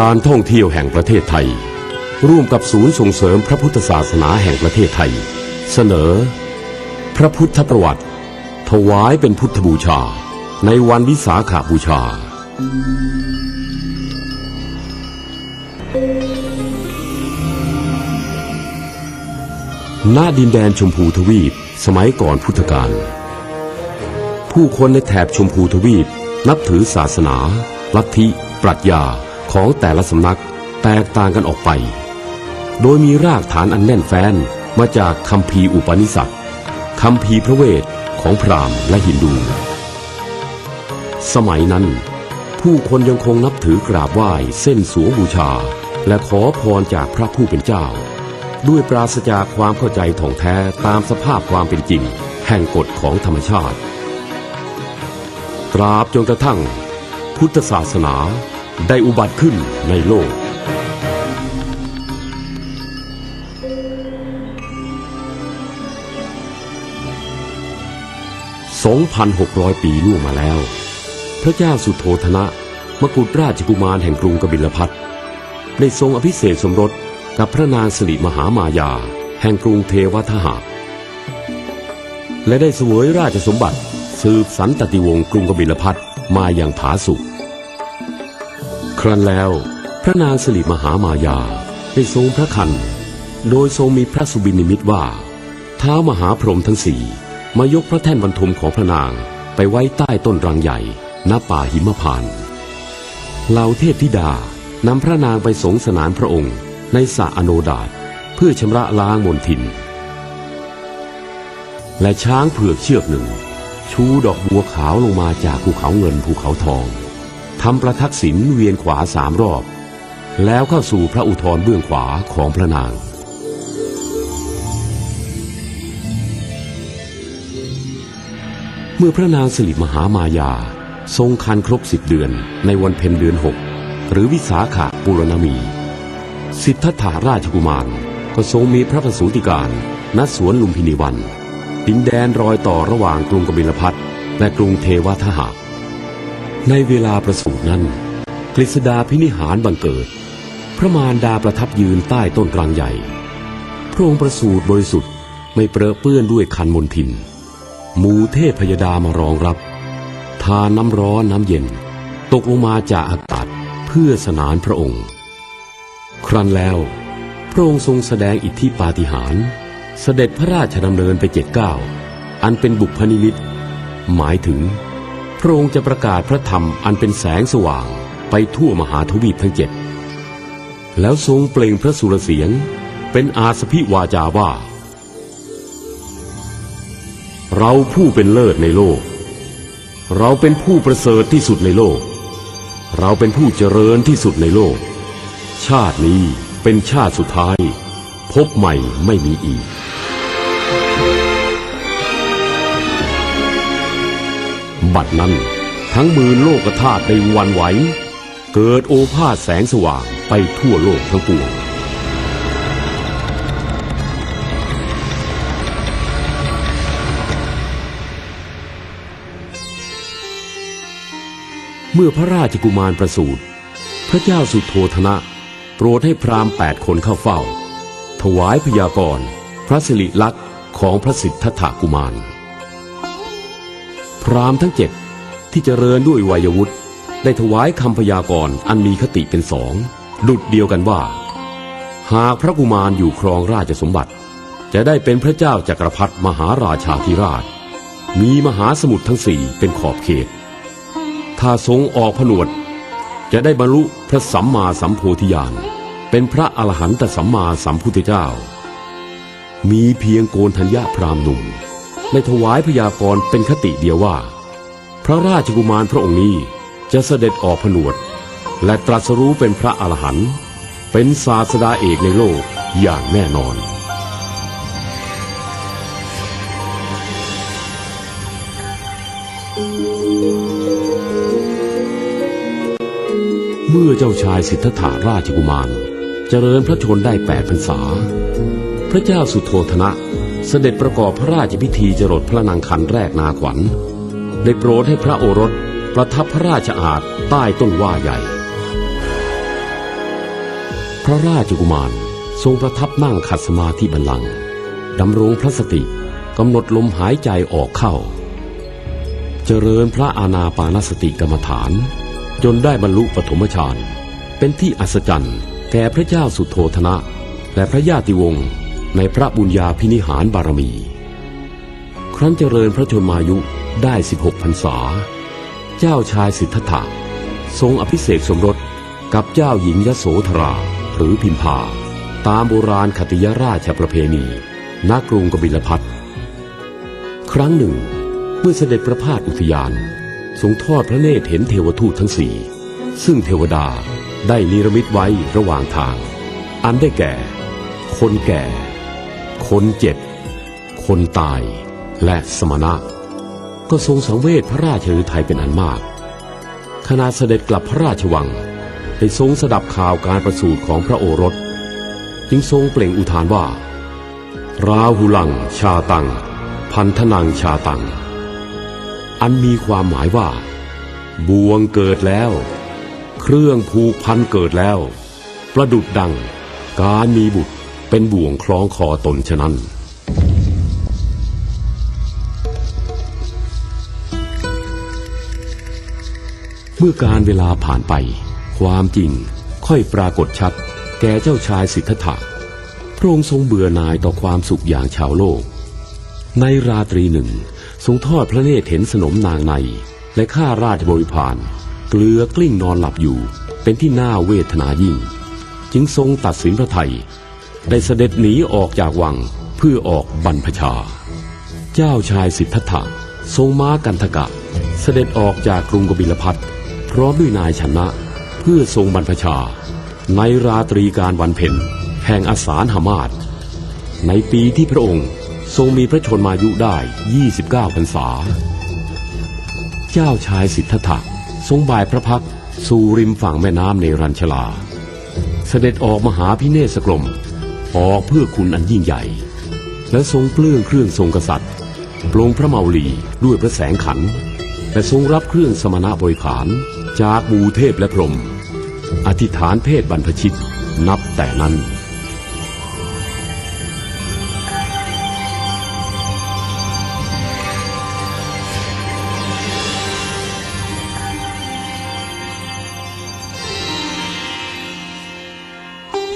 การท่องเที่ยวแห่งประเทศไทย ร่วมกับศูนย์ส่งเสริมพระพุทธศาสนาแห่งประเทศไทย เสนอ พระพุทธประวัติ ถวายเป็นพุทธบูชา ในวันวิสาขาบูชาณดินแดนชมพูทวีป สมัยก่อนพุทธกาลผู้คนในแถบชมพูทวีป นับถือศาสนา ลัทธิ ปรัชญา ของแต่ละสำนักแตกต่างกันออกไป โดยมีรากฐานอันแน่นแฟ้นมาจากคำพีอุปนิสัตคำพีพระเวทของพราหมณ์และฮินดู สมัยนั้น ผู้คนยังคงนับถือกราบไหว้เส้นสวงบูชา และขอพรจากพระผู้เป็นเจ้า ด้วยปราศจากความเข้าใจถ่องแท้ตามสภาพความเป็นจริง แห่งกฎของธรรมชาติ ตราบจนกระทั่ง พุทธศาสนา ได้อุบัติขึ้นในโลก 2,600 ปีล่วงมาแล้ว พระเจ้าสุโธธนะ มกุฎราชกุมารแห่งกรุงกบิลพัทได้ทรงอภิเษกสมรสกับพระนางสิริมหามายา แห่งกรุงเทวทหะและได้เสวยราชสมบัติ สืบสันตติวงศ์กรุงกบิลพัทมาอย่างผาสุก ครั้นแล้ว พระนางสิริมหามายาได้ทรงพระคัน โดยทรงมีพระสุบินิมิตว่าท้ามหาพรหมทั้งสี่มายกพระแท่นบรรทมของพระนางไปไว้ใต้ต้นรังใหญ่ณป่าหิมพานต์เหล่าเทพธิดานำพระนางไปสงสนานพระองค์ในสระอโนดาตเพื่อชำระล้างมนทิน และช้างเผือกเชือกหนึ่ง ชูดอกบัวขาวลงมาจากภูเขาเงินภูเขาทอง ทำประทักษิณเวียนขวาสามรอบ แล้วเข้าสู่พระอุทธรเบื้องขวาของพระนาง เมื่อพระนางสิริมหามายา ทรงคันครบสิบเดือนในวันเพ็ญเดือนหกหรือวิสาขะปุรณมี สิทธัตถาราชกุมารก็ทรงมีพระประสูติการณสวนลุมพินีวันดินแดนรอยต่อระหว่างกรุงกบิลพัทและกรุงเทวทหะ ในเวลาประสูตินั้น กฤษดาพินิหารบังเกิด พระมารดาประทับยืนใต้ต้นรังใหญ่ พระองค์ประสูติบริสุทธิ์ไม่เปรอะเปื้อนด้วยคันมนทิน หมูเทพพยดามารองรับ ทานน้ำร้อนน้ำเย็น ตกลงมาจากอากาศเพื่อสนานพระองค์ ครั้นแล้วพระองค์ทรงแสดงอิทธิปาฏิหาริย์เสด็จพระราชดำเนินไปเจ็ดเก้าอันเป็นบุพนิมิตหมายถึง พระองค์จะประกาศพระธรรมอันเป็นแสงสว่างไปทั่วมหาทวีปทั้งเจ็ด แล้วทรงเปล่งพระสุรเสียงเป็นอาสพิวาจาว่า เราผู้เป็นเลิศในโลก เราเป็นผู้ประเสริฐที่สุดในโลก เราเป็นผู้เจริญที่สุดในโลก ชาตินี้เป็นชาติสุดท้าย พบใหม่ไม่มีอีก บัดนั้น ทั้งมือโลกธาตุในวันไหว เกิดโอภาสแสงสว่างไปทั่วโลกทั้งปวงเมื่อพระราชกุมารประสูติ พระเจ้าสุโธธนะ โปรดให้พราหมณ์แปดคนเข้าเฝ้า ถวายพยากรณ์พระสิริลักษณ์ของพระสิทธัตถกุมาร รามทั้งเจ็ดที่เจริญด้วยวัยวุฒิได้ถวายคำพยากรณ์อันมีคติเป็นสอง ดุดเดียวกันว่า หากพระกุมารอยู่ครองราชสมบัติ จะได้เป็นพระเจ้าจักรพรรดิมหาราชาธิราช มีมหาสมุทรทั้งสี่เป็นขอบเขต ถ้าทรงออกผนวด จะได้บรรลุพระสัมมาสัมโพธิญาณเป็นพระอรหันตสัมมาสัมพุทธเจ้า มีเพียงโกนธัญญาพรามหนุ่ม ได้ถวายพยากรณ์เป็นคติเดียวว่า พระราชกุมารพระองค์นี้จะเสด็จออกผนวด และตรัสรู้เป็นพระอรหันต์เป็นศาสดาเอกในโลกอย่างแน่นอนเมื่อเจ้าชายสิทธัตถาราชกุมาร เจริญพระชนได้แปดพรรษา พระเจ้าสุโธธนะ เสด็จประกอบพระราชพิธีจรดพระนางคันแรกนาขวัญ ได้โปรดให้พระโอรสประทับพระราชอาณใต้ต้นว่าใหญ่ พระราชกุมารทรงประทับนั่งขัดสมาธิบัลลังก์ดำรงพระสติกำหนดลมหายใจออกเข้า เจริญพระอาณาปานสติกรรมฐาน จนได้บรรลุปฐมฌานเป็นที่อัศจรรย์แก่พระเจ้าสุโธธนะ และพระญาติวงศ์ ในพระบุญญาพินิหารบารมี ครั้นเจริญพระชนมายุได้ 16พรรษา เจ้าชายสิทธัตถะทรงอภิเษกสมรสกับเจ้าหญิงยโสธรา หรือพิมพา ตามโบราณคติยราชประเพณีณกรุงกบิลพัทครั้งหนึ่ง เมื่อเสด็จประพาสอุทยาน ทรงทอดพระเนตรเห็นเทวทูตทั้งสี่ซึ่งเทวดาได้นิรมิตไว้ระหว่างทาง อันได้แก่ คนแก่ คนเจ็บ คนตายและสมณะ ก็ทรงสังเวชพระราชฤทัยเป็นอันมาก ขณะเสด็จกลับพระราชวังได้ทรงสดับข่าวการประสูติของพระโอรส จึงทรงเปล่งอุทานว่า ราหุลัง ชาตัง พันธนังชาตัง อันมีความหมายว่า บวงเกิดแล้ว เครื่องผูกพันเกิดแล้ว ประดุดดัง การมีบุตร เป็นบ่วงคล้องคอตนฉะนั้นเมื่อการเวลาผ่านไป ความจริงค่อยปรากฏชัด แก่เจ้าชายสิทธัตถะพระองค์ทรงเบื่อหน่ายต่อความสุขอย่างชาวโลก ในราตรีหนึ่ง ทรงทอดพระเนตรเห็นสนมนางในและข้าราชบริพารเกลือกลิ้งนอนหลับอยู่ เป็นที่น่าเวทนายิ่ง จึงทรงตัดสินพระไทย ได้เสด็จหนีออกจากวังเพื่อออกบรรพชา เจ้าชายสิทธัตถะทรงม้ากันทกะ เสด็จออกจากกรุงกบิลพัทพร้อมด้วยนายชนะ เพื่อทรงบรรพชา ในราตรีการวันเพ็ญแห่งอสารหมาศในปีที่พระองค์ทรงมีพระชนมายุได้ 29พรรษา เจ้าชายสิทธัตถะทรงบ่ายพระพักสู่ริมฝั่งแม่น้ำในรัญชลา เสด็จออกมหาพิเนศกรม ออกเพื่อคุณอันยิ่งใหญ่ และทรงเปลื้องเครื่องทรงกษัตริย์ปลงพระเมาลีด้วยพระแสงขัน และทรงรับเครื่องสมณะบริขาร จากบูเทพและพรหมอธิษฐานเพศบรรพชิตนับแต่นั้น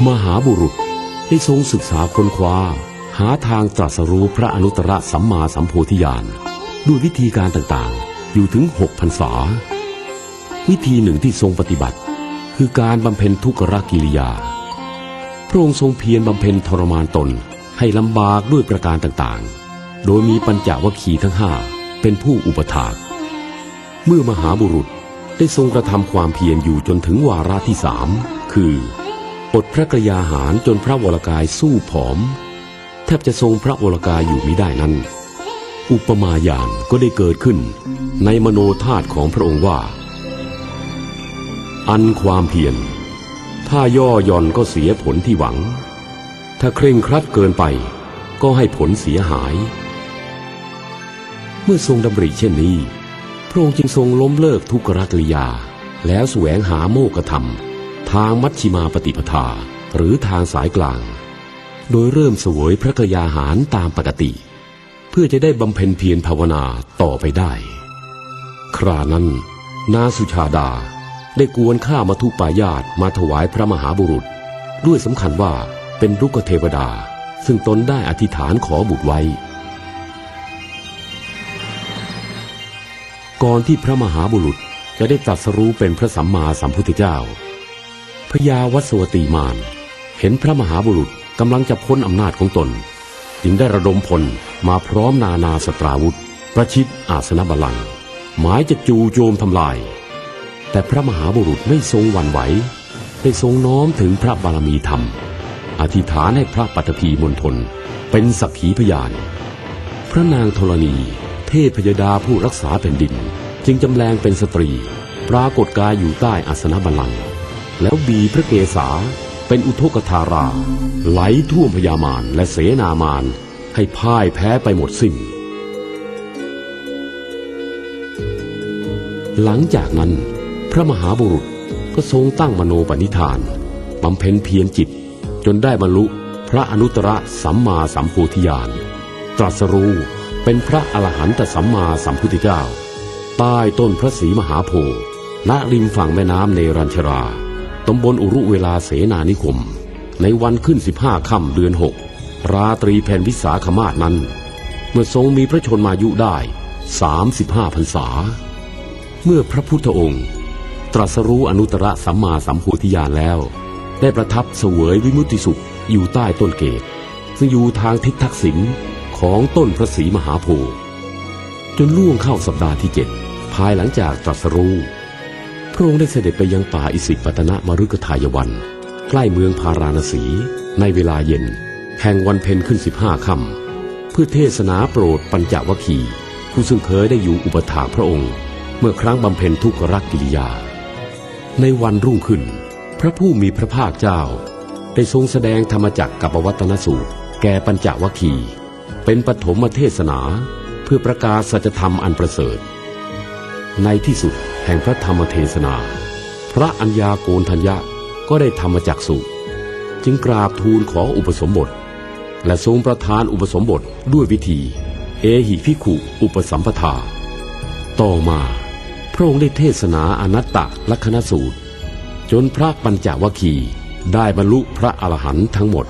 มหาบุรุษ ได้ทรงศึกษาค้นคว้า หาทางตรัสรู้พระอนุตตรสัมมาสัมโพธิญาณด้วยวิธีการต่างๆ อยู่ถึงหกพรรษา วิธีหนึ่งที่ทรงปฏิบัติ คือการบำเพ็ญทุกรกิริยา พระองค์ทรงเพียรบำเพ็ญทรมานตนให้ลำบากด้วยประการต่างๆ โดยมีปัญจวัคคีย์ทั้งห้าเป็นผู้อุปถากเมื่อมหาบุรุษได้ทรงกระทำความเพียรอยู่จนถึงวาระที่สามคือ อดพระกระยาหารจนพระวรกายสู้ผอม แทบจะทรงพระวรกายอยู่ไม่ได้นั้น อุปมาญาณก็ได้เกิดขึ้นในมโนธาตุของพระองค์ว่า อันความเพียรถ้าย่อหย่อนก็เสียผลที่หวัง ถ้าเคร่งครัดเกินไปก็ให้ผลเสียหาย เมื่อทรงดำริเช่นนี้ พระองค์จึงทรงล้มเลิกทุกขกริยา แล้วแสวงหาโมกธรรม ทางมัชชิมาปฏิปทาหรือทางสายกลาง โดยเริ่มสวยพระกยาหารตามปกติ เพื่อจะได้บำเพ็ญเพียรภาวนาต่อไปได้ ครานั้นนาสุชาดาได้กวนข้ามาทุปายาตมาถวายพระมหาบุรุษ ด้วยสำคัญว่าเป็นรุกเทวดา ซึ่งตนได้อธิษฐานขอบุตรไว้ ก่อนที่พระมหาบุรุษจะได้ตรัสรู้เป็นพระสัมมาสัมพุทธเจ้า พญาวัสวตีมานเห็นพระมหาบุรุษกำลังจะพ้นอำนาจของตน จึงได้ระดมพลมาพร้อมนานาสตราวุธ ประชิดอาสนบัลลังก์หมายจะจูโจมทำลาย แต่พระมหาบุรุษไม่ทรงหวั่นไหวได้ทรงน้อมถึงพระบารมีธรรม อธิษฐานให้พระปัตภีมณฑลเป็นสักขีพยาน พระนางธรณี เทพยดาผู้รักษาแผ่นดิน จึงจำแรงเป็นสตรี ปรากฏกายอยู่ใต้อาสนบัลลังก์ แล้วบีพระเกศาเป็นอุทกธารา ไหลท่วมพญามารและเสนามารให้พ่ายแพ้ไปหมดสิ้น หลังจากนั้น พระมหาบุรุษก็ทรงตั้งมโนปณิธานบำเพ็ญเพียรจิต จนได้บรรลุพระอนุตตรสัมมาสัมโพธิญาณตรัสรู้เป็นพระอรหันตสัมมาสัมพุทธเจ้า ใต้ต้นพระศรีมหาโพธิ์ณริมฝั่งแม่น้ำเนรัญชรา ตำบลอุรุเวลาเสนานิคม ในวันขึ้นสิบห้าค่ำเดือนหกราตรีแผ่นวิสาขมาศนั้น เมื่อทรงมีพระชนมายุได้สามสิบห้าพรรษา เมื่อพระพุทธองค์ ตรัสรู้อนุตตรสัมมาสัมโพธิญาณแล้ว ได้ประทับเสวยวิมุตติสุขอยู่ใต้ต้นเกศซึ่งอยู่ทางทิศทักษิณของต้นพระศรีมหาโพธิ์จนล่วงเข้าสัปดาห์ที่เจ็ดภายหลังจากตรัสรู้ พระองค์ได้เสด็จไปยังป่าอิสิปตนะมฤคทายวัน ใกล้เมืองพาราณสี ในเวลาเย็น แห่งวันเพ็ญขึ้นสิบห้าค่ำเพื่อเทศนาโปรดปัญจวัคคีผู้ซึ่งเคยได้อยู่อุปถาพระองค์ เมื่อครั้งบำเพ็ญทุกรักกิริยา ในวันรุ่งขึ้น พระผู้มีพระภาคเจ้า ได้ทรงแสดงธรรมจักกับวัตนสูตร แก่ปัญจวัคคีเป็นปฐมเทศนาเพื่อประกาศสัจธรรมอันประเสริฐ ในที่สุด แห่งพระธรรมเทศนา พระอัญญาโกณทัญญะก็ได้ธรรมจักสุจึงกราบทูลขออุปสมบท และทรงประทานอุปสมบทด้วยวิธี เอหิพิขุอุปสัมปทา ต่อมาพระองค์ได้เทศนาอนัตตลักษณสูตร จนพระปัญจวัคคีย์ได้บรรลุพระอรหันต์ทั้งหมด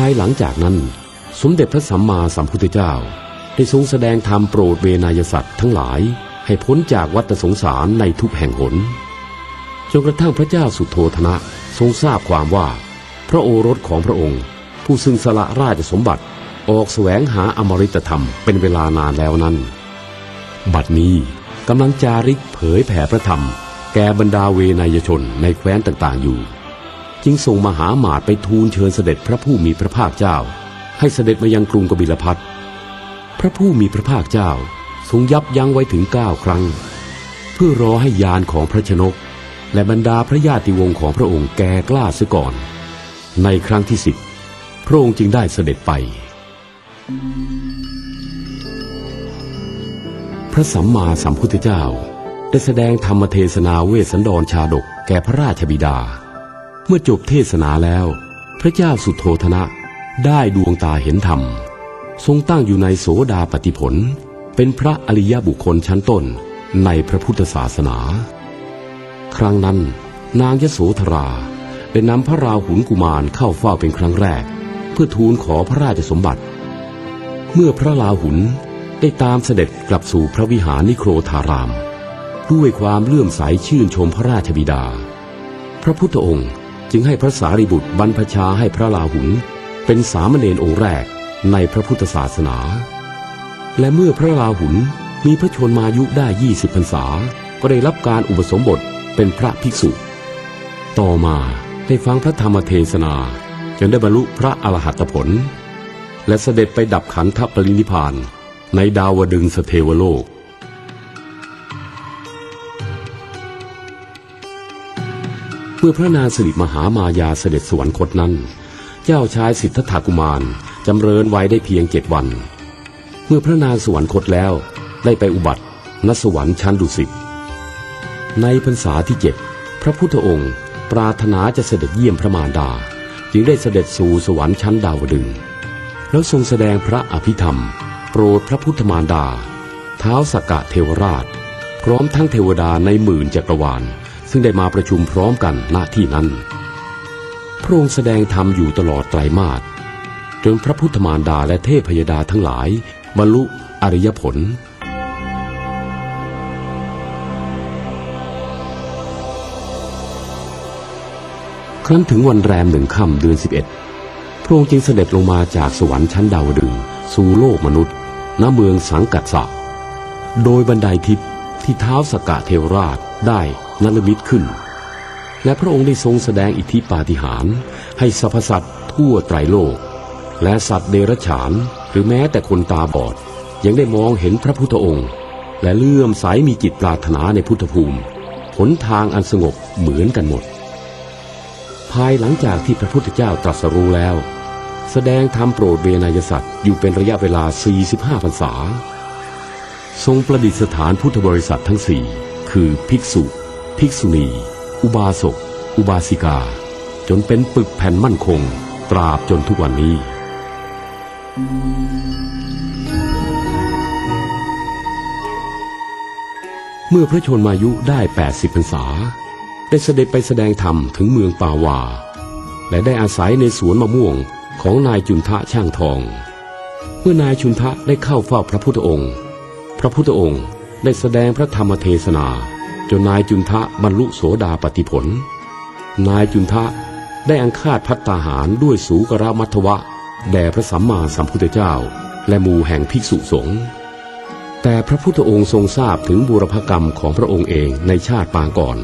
ายหลังจากนั้น สมเด็จพระสัมมาสัมพุทธเจ้า ได้ทรงแสดงธรรมโปรดเวนยสัตว์ทั้งหลายให้พ้นจากวัฏสงสารในทุกแห่งหนจนกระทั่งพระเจ้าสุโธธนะทรงทราบความว่า พระโอรสของพระองค์ ผู้ซึ่งสละราชสมบัติออกแสวงหาอมฤตธรรมเป็นเวลานานแล้วนั้น บัดนี้กำลังจาริกเผยแผ่พระธรรม แก่บรรดาเวนยชนในแคว้นต่างๆอยู่ จึงส่งมหาหมาดไปทูลเชิญเสด็จพระผู้มีพระภาคเจ้า ให้เสด็จมายังกรุงกบิลพัทพระผู้มีพระภาคเจ้าทรงยับยั้งไว้ถึงเก้าครั้ง เพื่อรอให้ยานของพระชนก และบรรดาพระญาติวงศ์ของพระองค์แก่กล้าเสียก่อน ในครั้งที่สิบพระองค์จึงได้เสด็จไป พระสัมมาสัมพุทธเจ้าได้แสดงธรรมเทศนาเวสสันดรชาดกแก่พระราชบิดา เมื่อจบเทศนาแล้ว พระเจ้าสุโธธนะได้ดวงตาเห็นธรรม ทรงตั้งอยู่ในโสดาปฏิผล เป็นพระอริยบุคคลชั้นต้นในพระพุทธศาสนา ครั้งนั้น นางยโสธราได้นำพระราหุลกุมารเข้าเฝ้าเป็นครั้งแรก เพื่อทูลขอพระราชสมบัติ เมื่อพระราหุลได้ตามเสด็จกลับสู่พระวิหารนิโครธาราม ด้วยความเลื่อมใสชื่นชมพระราชบิดา พระพุทธองค์ จึงให้พระสารีบุตรบรรพชาให้พระราหุลเป็นสามเณรองค์แรกในพระพุทธศาสนา และเมื่อพระราหุลมีพระชนมายุได้ยี่สิบพรรษา ก็ได้รับการอุปสมบทเป็นพระภิกษุ ต่อมาได้ฟังพระธรรมเทศนาจนได้บรรลุพระอรหัตผล และเสด็จไปดับขันธปรินิพานในดาวดึงสเทวโลก มื่อพระนางสิริมหามายาเสด็จสวรรคตนั้น เจ้าชายสิทธัตถกุมารจำเริญไว้ได้เพียงเจ็ดวัน เมื่อพระนางสวรรคตแล้วได้ไปอุบัติณสวรรค์ชั้นดุสิตในพรรษาที่เจ็ดพระพุทธองค์ปรารถนาจะเสด็จเยี่ยมพระมารดา จึงได้เสด็จสู่สวรรค์ชั้นดาวดึงแล้วทรงแสดงพระอภิธรรม โปรดพระพุทธมารดา เท้าสกกะเทวราช พร้อมทั้งเทวดาในหมื่นจักรวาล ซึ่งได้มาประชุมพร้อมกันณที่นั้น พระองค์แสดงธรรมอยู่ตลอดไตรมาสจนพระพุทธมารดาและเทพยดาทั้งหลาย บรรลุอริยผลครั้นถึงวันแรมหนึ่งค่ำเดือนสิบเอ็ดพระองค์จึงเสด็จลงมาจากสวรรค์ชั้นดาวดึงสู่โลกมนุษย์ ณเมืองสังกัดสะ โดยบันไดทิพย์ที่เท้าสกกะเทวราช ได้นรมิตขึ้น และพระองค์ได้ทรงแสดงอิทธิปาฏิหาริย์ให้สรรพสัตว์ทั่วไตรโลก และสัตว์เดรัจฉาน หรือแม้แต่คนตาบอด ยังได้มองเห็นพระพุทธองค์ และเลื่อมใสมีจิตปรารถนาในพุทธภูมิหนทางอันสงบเหมือนกันหมด ภายหลังจากที่พระพุทธเจ้าตรัสรู้แล้ว แสดงธรรมโปรดเวนยสัตว์อยู่เป็นระยะเวลา 45พรรษา ทรงประดิษฐานพุทธบริษัททั้งสี่ คือภิกษุ ภิกษุณี อุบาสก อุบาสิกา จนเป็นปึกแผ่นมั่นคง ตราบจนทุกวันนี้ เมื่อพระชนมายุได้ 80พรรษา ได้เสด็จไปแสดงธรรมถึงเมืองปาวา และได้อาศัยในสวนมะม่วงของนายจุนทะช่างทอง เมื่อนายชุนทะได้เข้าเฝ้าพระพุทธองค์ พระพุทธองค์ ได้แสดงพระธรรมเทศนา จนนายจุนทะบรรลุโสดาปติผล นายจุนทะได้อังคาดพัตตาหารด้วยสูกรามัทวะ แด่พระสัมมาสัมพุทธเจ้า และหมู่แห่งภิกษุสงฆ์แต่พระพุทธองค์ทรงทราบถึงบุรพกรรมของพระองค์เองในชาติปางก่อน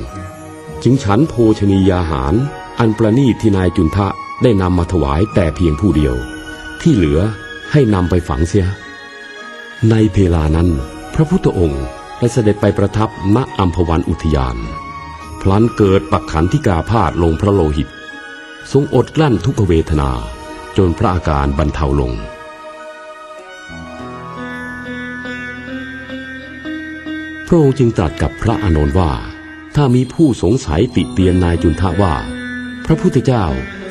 จึงฉันโภชนียาหาร อันประณีตที่นายจุนทะได้นำมาถวายแต่เพียงผู้เดียว ที่เหลือให้นำไปฝังเสีย ในเพลานั้น พระพุทธองค์ได้เสด็จไปประทับณอัมพวันอุทยาน พลันเกิดปักขันที่กาพาดลงพระโลหิต ทรงอดกลั้นทุกเวทนาจนพระอาการบรรเทาลง พระองค์จึงตรัสกับพระอานนท์ว่า ถ้ามีผู้สงสัยติเตียนนายจุนทะว่า พระพุทธเจ้า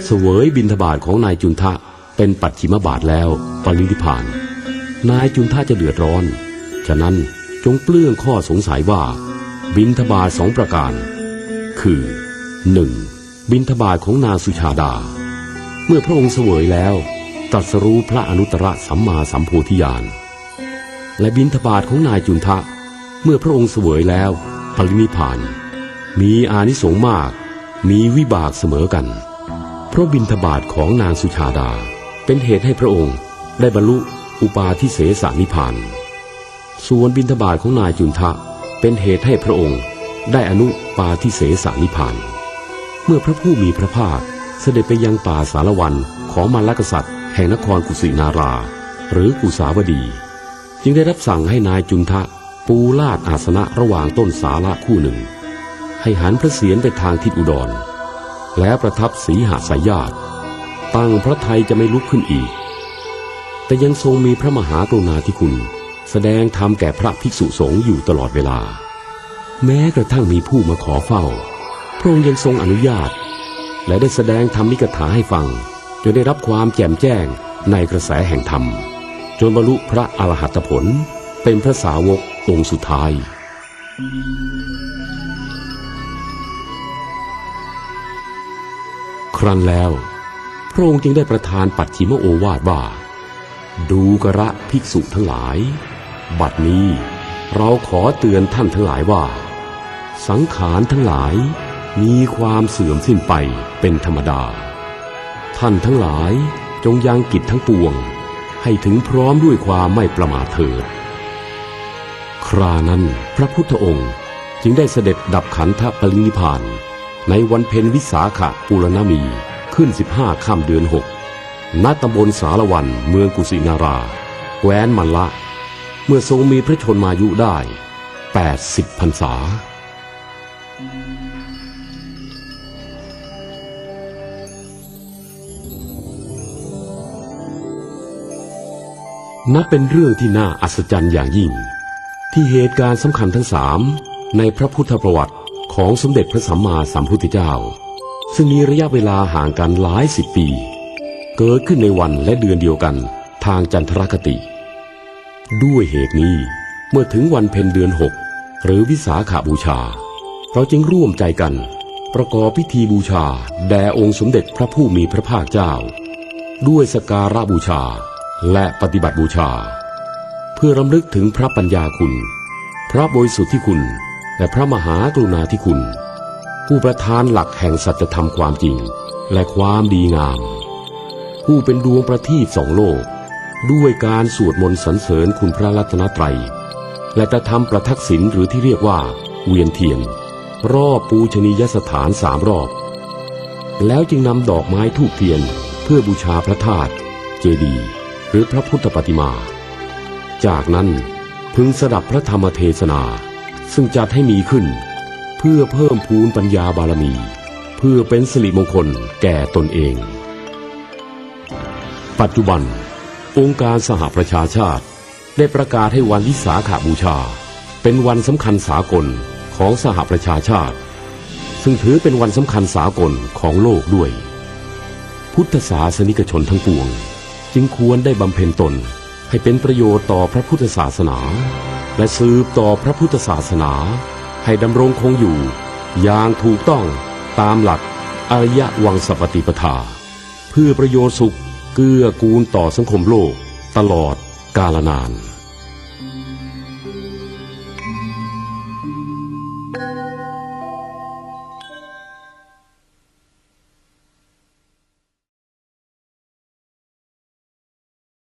เสวยบินทบาทของนายจุนทะเป็นปัจฉิมบาทแล้วปรินิพาน นายจุนทะจะเดือดร้อน ฉะนั้นจงเปลื้องข้อสงสัยว่า บินทบาทสองประการ คือ 1. บินทบาทของนางสุชาดา เมื่อพระองค์เสวยแล้วตรัสรู้พระอนุตตรสัมมาสัมโพธิญาณและบินทบาทของนายจุนทะ เมื่อพระองค์เสวยแล้วปรินิพาน มีอานิสงส์มาก มีวิบากเสมอกัน เพราะบินทบาทของนางสุชาดา เป็นเหตุให้พระองค์ได้บรรลุอุปาทิเสสนิพพาน ส่วนบินทบาทของนายจุนทะเป็นเหตุให้พระองค์ได้อนุปาทิเสสานิพาน เมื่อพระผู้มีพระภาคเสด็จไปยังป่าสารวันของมารกษัตริย์แห่งนครกุสินารา หรือกุสาวดี จึงได้รับสั่งให้นายจุนทะปูลาดอาสนะระหว่างต้นสาละคู่หนึ่ง ให้หันพระเศียรไปทางทิศอุดร แล้วประทับสีหาสายญาติตั้งพระไทยจะไม่ลุกขึ้นอีก แต่ยังทรงมีพระมหากรุณาธิคุณ แสดงธรรมแก่พระภิกษุสงฆ์อยู่ตลอดเวลา แม้กระทั่งมีผู้มาขอเฝ้า พระองค์ยังทรงอนุญาต และได้แสดงธรรมนิกถาให้ฟัง จนได้รับความแจ่มแจ้งในกระแสแห่งธรรม จนบรรลุพระอรหัตผล เป็นพระสาวกองค์สุดท้าย ครั้นแล้ว พระองค์จึงได้ประทานปัจฉิมโอวาทว่าดูกระภิกษุทั้งหลาย บัดนี้เราขอเตือนท่านทั้งหลายว่า สังขารทั้งหลายมีความเสื่อมสิ้นไปเป็นธรรมดา ท่านทั้งหลายจงยังกิจทั้งปวง ให้ถึงพร้อมด้วยความไม่ประมาทเถิด ครานั้นพระพุทธองค์จึงได้เสด็จดับขันธปรินิพาน ในวันเพ็ญวิสาขปุรณมีขึ้นสิบห้าค่ำเดือนหกณตำบลสารวันเมืองกุสินารา แคว้นมันละ เมื่อทรงมีพระชนมายุได้ 80พรรษา นับเป็นเรื่องที่น่าอัศจรรย์อย่างยิ่ง ที่เหตุการณ์สำคัญทั้งสามในพระพุทธประวัติของสมเด็จพระสัมมาสัมพุทธเจ้า ซึ่งมีระยะเวลาห่างกันหลายสิบปี เกิดขึ้นในวันและเดือนเดียวกันทางจันทรคติ ด้วยเหตุนี้ เมื่อถึงวันเพ็ญเดือนหกหรือวิสาขาบูชา เราจึงร่วมใจกัน ประกอบพิธีบูชา แด่องค์สมเด็จพระผู้มีพระภาคเจ้า ด้วยสการะบูชาและปฏิบัติบูชา เพื่อรำลึกถึงพระปัญญาคุณ พระบริสุทธิคุณ และพระมหากรุณาธิคุณ ผู้ประทานหลักแห่งสัจธรรมความจริง และความดีงาม ผู้เป็นดวงประทีปสองโลก ด้วยการสวดมนต์สรรเสริญคุณพระรัตนตรัย และกระทำประทักษิณหรือที่เรียกว่า เวียนเทียน รอบปูชนียสถานสามรอบ แล้วจึงนำดอกไม้ทูบเทียน เพื่อบูชาพระธาตุเจดีย์หรือพระพุทธปฏิมา จากนั้นพึงสดับพระธรรมเทศนา ซึ่งจัดให้มีขึ้น เพื่อเพิ่มพูนปัญญาบารมี เพื่อเป็นสิริมงคลแก่ตนเอง ปัจจุบัน องค์การสหประชาชาติ ได้ประกาศให้วันวิสาขาบูชา เป็นวันสำคัญสากลของสหประชาชาติ ซึ่งถือเป็นวันสำคัญสากลของโลกด้วย พุทธศาสนิกชนทั้งปวง จึงควรได้บำเพ็ญตนให้เป็นประโยชน์ต่อพระพุทธศาสนา และสืบต่อพระพุทธศาสนา ให้ดำรงคงอยู่ อย่างถูกต้องตามหลักอริยวังสปฏิปทา เพื่อประโยชน์สุข เกื้อกูลต่อสังคมโลกตลอดกาลนาน